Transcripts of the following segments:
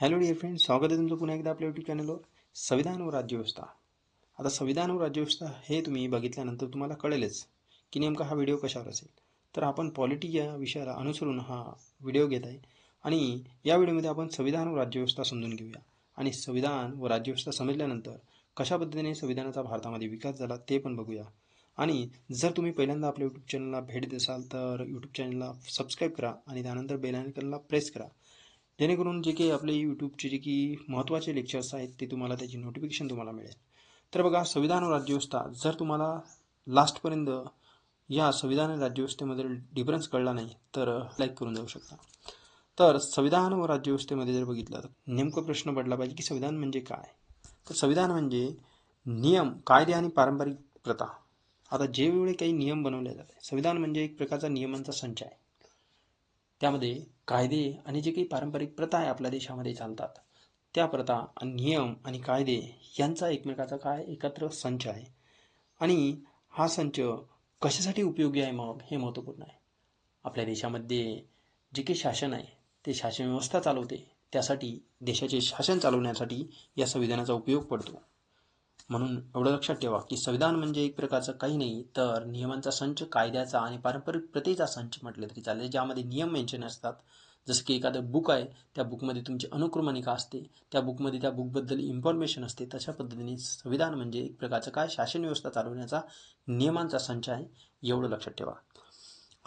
Hello dear friend स्वागत आहे तुमचं पुन्हा एकदा आपल्या यूट्यूब चॅनलवर संविधान व राज्यव्यवस्था. आता संविधान व राज्यव्यवस्था हे तुम्ही बघितल्यानंतर तुम्हाला कळेलच की नेमका हा व्हिडिओ कशावर असेल. तर आपण पॉलिटी या विषयाला अनुसरून हा व्हिडिओ घेत आहे. आणि या व्हिडिओमध्ये आपण संविधान व राज्यव्यवस्था समजून घेऊया. आणि संविधान व राज्यव्यवस्था समजल्यानंतर कशा पद्धतीने संविधानाचा भारतामध्ये विकास झाला ते पण बघूया. आणि जर तुम्ही पहिल्यांदा आपल्या यूट्यूब चॅनलला भेट देत असाल तर यूट्यूब चॅनलला सबस्क्राईब करा आणि त्यानंतर बेल आयकनला प्रेस करा. जेणेकरून जे काही आपले यूट्यूबचे जे की महत्त्वाचे लेक्चर्स आहेत ते तुम्हाला त्याची नोटिफिकेशन तुम्हाला मिळेल. तर बघा संविधान व राज्यव्यवस्था जर तुम्हाला लास्टपर्यंत या संविधान राज्यव्यवस्थेमध्ये डिफरन्स कळला नाही तर लाईक करून जाऊ शकता. तर संविधान व राज्यव्यवस्थेमध्ये जर बघितलं तर नेमकं प्रश्न पडला पाहिजे की संविधान म्हणजे काय? तर संविधान म्हणजे नियम कायदे आणि पारंपरिक प्रथा. आता जेवेळी काही नियम बनवले जातात संविधान म्हणजे एक प्रकारचा नियमांचा संच आहे. त्यामध्ये कायदे आणि जे काही पारंपरिक प्रथा आहे आपल्या देशामध्ये चालतात त्या प्रथा आणि नियम आणि कायदे यांचा एकमेकाचा काय एकत्र संच आहे? आणि हा संच कशासाठी उपयोगी आहे मग? हे महत्त्वपूर्ण आहे. आपल्या देशामध्ये जे काही शासन आहे ते शासन व्यवस्था चालवते. त्यासाठी देशाचे शासन चालवण्यासाठी या संविधानाचा उपयोग पडतो. म्हणून एवढं लक्षात ठेवा की संविधान म्हणजे एक प्रकारचं काही नाही तर नियमांचा संच कायद्याचा आणि पारंपरिक प्रथेचा संच म्हटलं तरी चालेल ज्यामध्ये नियम मेन्शन असतात जसं की एखादं बुक आहे त्या बुकमध्ये तुमची अनुक्रमणिका असते त्या बुकमध्ये त्या बुकबद्दल इन्फॉर्मेशन असते तशा पद्धतीने संविधान म्हणजे एक प्रकारचं काय? शासन व्यवस्था चालवण्याचा नियमांचा संच आहे एवढं लक्षात ठेवा.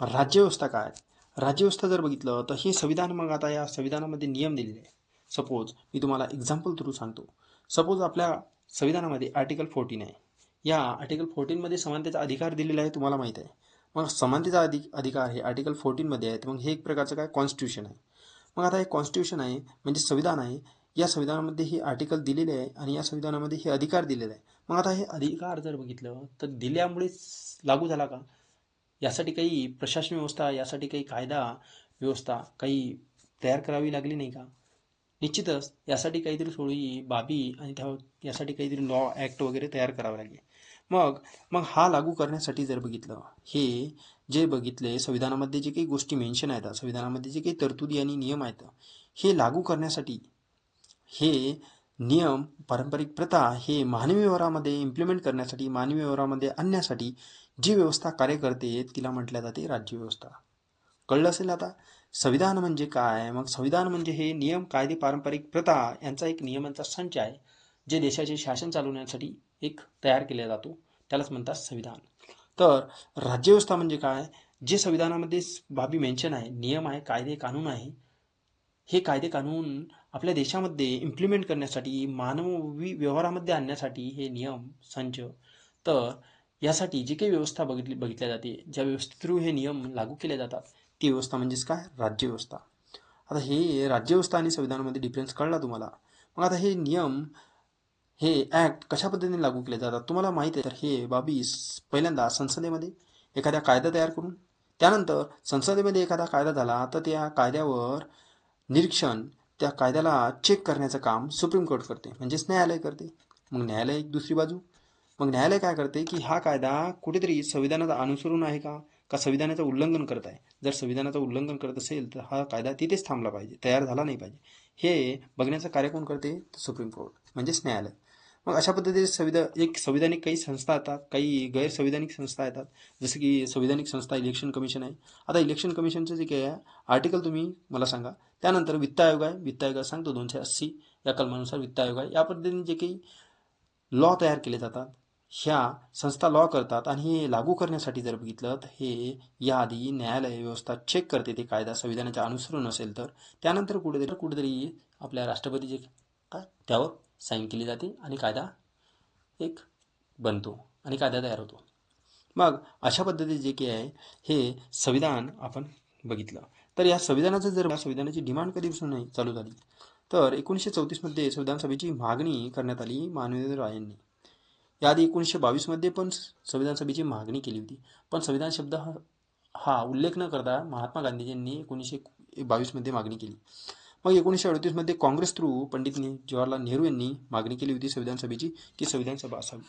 राज्यव्यवस्था काय? राज्यव्यवस्था जर बघितलं तर हे संविधान मग आता या संविधानामध्ये नियम दिलेले आहे सपोज मी तुम्हाला एक्झाम्पल थ्रू सांगतो. सपोज आपल्या संविधानामध्ये आर्टिकल फोर्टीन आहे. या आर्टिकल फोर्टीनमध्ये समानतेचा अधिकार दिलेला आहे तुम्हाला माहीत आहे. मग समानतेचा अधिक अधिकार हे आर्टिकल फोर्टीनमध्ये आहे मग हे एक प्रकारचं काय? कॉन्स्टिट्यूशन आहे. मग आता हे कॉन्स्टिट्यूशन आहे म्हणजे संविधान आहे. या संविधानामध्ये हे आर्टिकल दिलेले आहे आणि या संविधानामध्ये हे अधिकार दिलेले आहे. मग आता हे अधिकार जर बघितलं तर दिल्यामुळेच लागू झाला का? यासाठी काही प्रशासन व्यवस्था यासाठी काही कायदा व्यवस्था काही तयार करावी लागली नाही का? निश्चितच यासाठी काहीतरी सोयी बाबी आणि त्या यासाठी काहीतरी लॉ ॲक्ट वगैरे तयार करावं लागेल. मग मग हा लागू करण्यासाठी जर बघितलं हे जे बघितले संविधानामध्ये जे काही गोष्टी मेन्शन आहेत संविधानामध्ये जे काही तरतुदी आणि नियम आहेत हे लागू करण्यासाठी हे नियम पारंपरिक प्रथा हे मानवी व्यवहारामध्ये इम्प्लिमेंट करण्यासाठी मानवी व्यवहारामध्ये आणण्यासाठी जी व्यवस्था कार्य करते तिला म्हटल्या जाते राज्यव्यवस्था कळलं असेल आता? संविधान म्हणजे काय? मग संविधान म्हणजे हे नियम कायदे पारंपरिक प्रथा यांचा एक नियमांचा संच आहे जे देशाचे शासन चालवण्यासाठी एक तयार केला जातो. त्यालाच म्हणतात संविधान. तर राज्यव्यवस्था म्हणजे काय? जे संविधानामध्ये बाबी मेन्शन आहे नियम आहे कायदे कानून आहे हे कायदे कानून आपल्या देशामध्ये इम्प्लिमेंट करण्यासाठी मानवी व्यवहारामध्ये आणण्यासाठी हे नियम संच. तर यासाठी जी काही व्यवस्था बघितली बघितल्या जाते ज्या व्यवस्थे थ्रू हे नियम लागू केले जातात ती व्यवस्था म्हणजेच काय? राज्यव्यवस्था. आता हे राज्यव्यवस्था आणि संविधानामध्ये डिफरन्स कळला तुम्हाला? मग आता हे नियम हे ॲक्ट कशा पद्धतीने लागू केले जातात? तुम्हाला माहिती आहे तर हे बाबी पहिल्यांदा संसदेमध्ये एखाद्या कायदा तयार करून त्यानंतर संसदेमध्ये एखादा कायदा झाला तर त्या कायद्यावर निरीक्षण त्या कायद्याला चेक करण्याचं काम सुप्रीम कोर्ट करते. म्हणजेच न्यायालय करते. मग न्यायालय एक दुसरी बाजू. मग न्यायालय काय करते की हा कायदा कुठेतरी संविधानाचा अनुसरून आहे का? का संविधानाचं उल्लंघन करत आहे? जर संविधानाचं उल्लंघन करत असेल तर हा कायदा तिथेच थांबला पाहिजे तयार झाला नाही पाहिजे. हे बघण्याचं कार्य कोण करते? सुप्रीम कोर्ट म्हणजेच न्यायालय. मग अशा पद्धतीने संविधान एक संविधानिक काही संस्था येतात काही गैरसंविधानिक संस्था येतात. जसं की संविधानिक संस्था इलेक्शन कमिशन आहे. आता इलेक्शन कमिशनचं जे काही आहे आर्टिकल तुम्ही मला सांगा. त्यानंतर वित्त आयोग आहे. वित्त आयोग सांगतो दोनशे अस्सी या कलमानुसार वित्त आयोग आहे. या पद्धतीने जे काही लॉ तयार केले जातात ह्या संस्था लॉ करतात आणि हे लागू करण्यासाठी जर बघितलं तर हे याआधी न्यायालय व्यवस्था चेक करते ते कायदा संविधानाच्या अनुसरून असेल तर. त्यानंतर कुठेतरी कुठेतरी आपल्या राष्ट्रपतीचे काय त्यावर साईन केली जाते आणि कायदा एक बनतो आणि कायदा तयार होतो. मग अशा पद्धतीचे जे काही आहे हे संविधान आपण बघितलं. तर या संविधानाचं जर या संविधानाची डिमांड कधीपासून नाही चालू झाली? तर एकोणीसशे चौतीसमध्ये संविधान सभेची मागणी करण्यात आली मानवेंद्र रायांनी याआधी एकोणीसशे बावीसमध्ये पण संविधान सभेची मागणी केली होती. पण संविधान शब्द हा हा उल्लेख न करता महात्मा गांधीजींनी एकोणीसशे बावीसमध्ये मागणी केली. मग एकोणीसशे अडतीसमध्ये काँग्रेस थ्रू पंडित जवाहरलाल नेहरू यांनी मागणी केली होती संविधान सभेची की संविधान सभा असावी.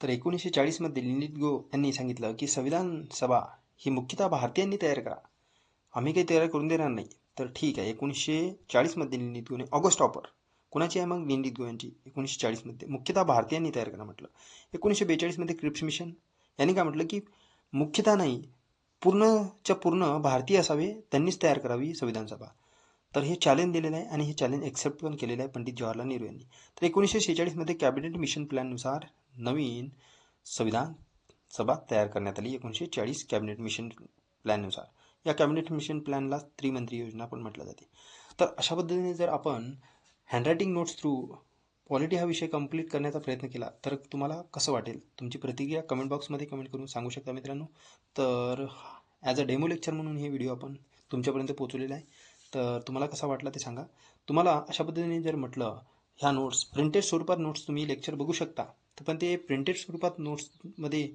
तर एकोणीसशे चाळीसमध्ये लिनित गो यांनी सांगितलं की संविधान सभा ही मुख्यतः भारतीयांनी तयार करा. आम्ही काही तयार करून देणार नाही. तर ठीक आहे एकोणीसशे चाळीसमध्ये निर्णित गोने ऑगस्ट ऑपर कोणाची आहे मग? निर्णित गोयांची एकोणीसशे चाळीसमध्ये मुख्यतः भारतीयांनी तयार करा म्हटलं. एकोणीसशे बेचाळीसमध्ये क्रिप्स मिशन. यांनी काय म्हटलं की मुख्यतः नाही पूर्णच्या पूर्ण भारतीय असावे त्यांनीच तयार करावी संविधान सभा तर हे चॅलेंज दिलेलं आहे आणि हे चॅलेंज एक्सेप्ट पण केलेलं आहे पंडित जवाहरलाल नेहरू यांनी. तर एकोणीसशे शेहेचाळीसमध्ये कॅबिनेट मिशन प्लॅननुसार नवीन संविधान सभा तयार करण्यात आली एकोणीसशे चाळीस कॅबिनेट मिशन प्लॅननुसार या कॅबिनेट मिशन प्लॅनला त्रिमंत्री योजना पण म्हटलं जाते. तर अशा पद्धतीने जर आपण हँडरायटिंग नोट्स थ्रू क्वालिटी हा विषय कंप्लीट करण्याचा प्रयत्न केला तर तुम्हाला कसं वाटेल? तुमची प्रतिक्रिया कमेंट बॉक्समध्ये कमेंट करून सांगू शकता मित्रांनो. तर ॲज अ डेमो लेक्चर म्हणून हे व्हिडिओ आपण तुमच्यापर्यंत पोहोचवलेला आहे. तर तुम्हाला कसा वाटला ते सांगा. तुम्हाला अशा पद्धतीने जर म्हटलं ह्या नोट्स प्रिंटेड स्वरूपात नोट्स तुम्ही लेक्चर बघू शकता तर पण ते प्रिंटेड स्वरूपात नोट्समध्ये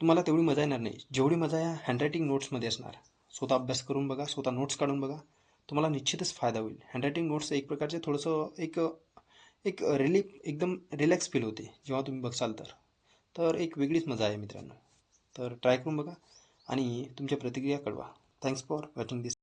तुम्हाला तेवढी मजा येणार नाही. जेवढी मजा या हँडरायटिंग नोट्समध्ये असणार. स्वतः अभ्यास करून बघा स्वतः नोट्स काढून बघा. तुम्हाला निश्चितच फायदा होईल. हँडरायटिंग नोट्स एक प्रकारचे थोडंसं एक एक रिलीफ एकदम रिलॅक्स फील होते जेव्हा तुम्ही बघसाल तर. तर एक वेगळीच मजा आहे मित्रांनो. तर ट्राय करून बघा आणि तुमच्या प्रतिक्रिया कळवा. Thanks for watching this